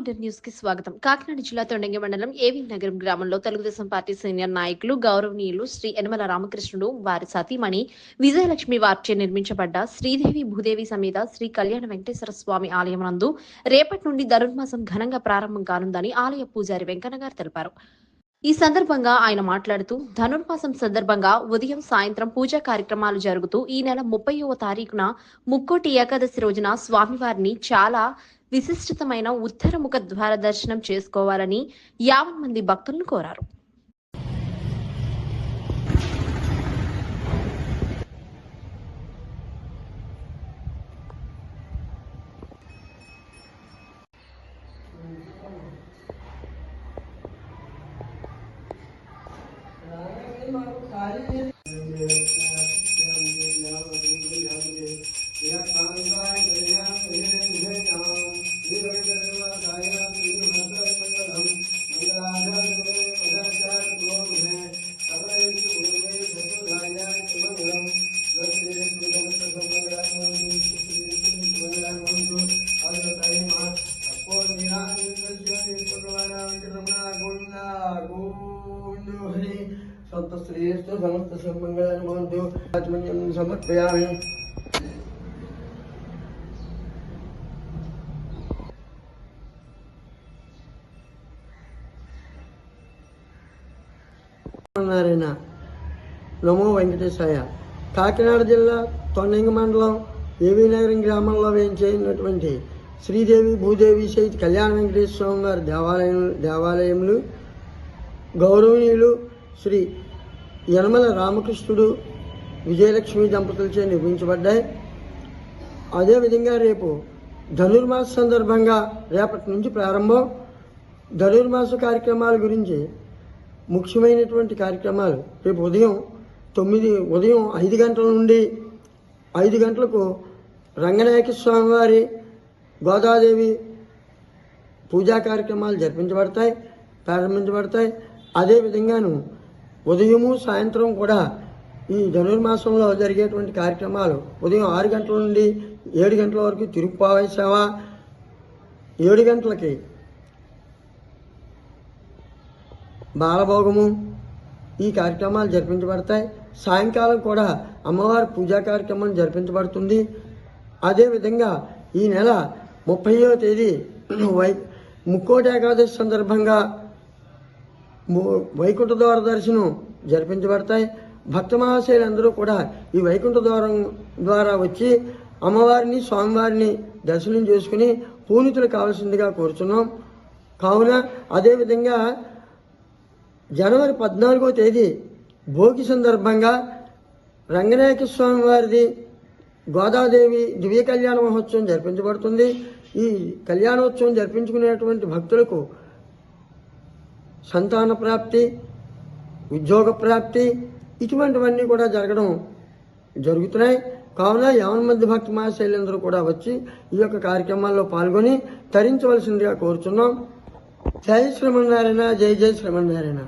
Inter న్యూస్కి స్వాగతం. కాకినాడ జిల్లా తొండంగి మండలం ఏవి నగరం గ్రామంలో తెలుగుదేశం పార్టీ సీనియర్ నాయకులు గౌరవనీయులు శ్రీ యనమల రామకృష్ణుడు వారి సతీమణి విజయలక్ష్మి వారిచే నిర్మించబడ్డ శ్రీదేవి భూదేవి సమేత శ్రీ కళ్యాణ వెంకటేశ్వర స్వామి ఆలయం నందు రేపటి నుండి ధనుర్మాసం ఘనంగా ప్రారంభం కానుందని ఆలయ పూజారి వెంకన్న గారు తెలిపారు. ఈ సందర్భంగా ఆయన మాట్లాడుతూ ధనుర్మాసం సందర్భంగా ఉదయం సాయంత్రం పూజా కార్యక్రమాలు జరుగుతూ ఈ నెల ముప్పైవ తారీఖున ముక్కోటి ఏకాదశి రోజున స్వామివారిని చాలా విశిష్టతమైన ఉత్తరముఖ ద్వార దర్శనం చేసుకోవాలని యావన్ మంది భక్తులను కోరారు. సంతశ్రేయస్సు సమస్త సన్మంగళాన్ని భవంతు. ఆత్మన్యం సమర్పయామి. నారాయణ. నమో వెంకటేశాయ. కాకినాడ జిల్లా తొండంగి మండలం ఏవీనగరం గ్రామంలో వేయించేటువంటి శ్రీదేవి భూదేవి సహిత కళ్యాణ వెంకటేశ్వర స్వామి వారి దేవాలయం దేవాలయములు గౌరవనీయులు శ్రీ యనమల రామకృష్ణుడు విజయలక్ష్మి దంపతులచే నిర్మించబడ్డాయి. అదేవిధంగా రేపు ధనుర్మాస సందర్భంగా రేపటి నుంచి ప్రారంభం. ధనుర్మాస కార్యక్రమాల గురించి ముఖ్యమైనటువంటి కార్యక్రమాలు రేపు ఉదయం తొమ్మిది ఉదయం ఐదు గంటల నుండి ఐదు గంటలకు రంగనాయక స్వామివారి గోదాదేవి పూజా కార్యక్రమాలు జరిపించబడతాయి ప్రారంభించబడతాయి. అదేవిధంగాను ఉదయము సాయంత్రం కూడా ఈ ధనుర్మాసంలో జరిగేటువంటి కార్యక్రమాలు. ఉదయం ఆరు గంటల నుండి ఏడు గంటల వరకు తిరుప్పావై సేవ. ఏడు గంటలకి బాలభోగము. ఈ కార్యక్రమాలు జరిపించబడతాయి. సాయంకాలం కూడా అమ్మవారి పూజా కార్యక్రమం జరిపించబడుతుంది. అదేవిధంగా ఈ నెల ముప్పయో తేదీ వై ముక్కోటి ఏకాదశి సందర్భంగా వైకుంఠ ద్వార దర్శనం జరిపించబడతాయి. భక్త మహాశయులందరూ కూడా ఈ వైకుంఠ ద్వారం ద్వారా వచ్చి అమ్మవారిని స్వామివారిని దర్శనం చేసుకుని పూనితులు కావాల్సిందిగా కోరుచున్నాం. కావున అదేవిధంగా జనవరి పద్నాలుగో తేదీ భోగి సందర్భంగా రంగనాయక స్వామి వారిది గోదాదేవి దివ్య కళ్యాణ మహోత్సవం జరిపించబడుతుంది. ఈ కళ్యాణోత్సవం జరిపించుకునేటువంటి భక్తులకు సంతాన ప్రాప్తి ఉద్యోగ ప్రాప్తి ఇటువంటివన్నీ కూడా జరగడం జరుగుతున్నాయి. కావున యవన మధ్య భక్తి మహాశైలందరూ కూడా వచ్చి ఈ యొక్క కార్యక్రమాల్లో పాల్గొని తరించవలసిందిగా కోరుచున్నాం. జై శ్రీమన్నారాయణ జై జై శ్రీమన్నారాయణ.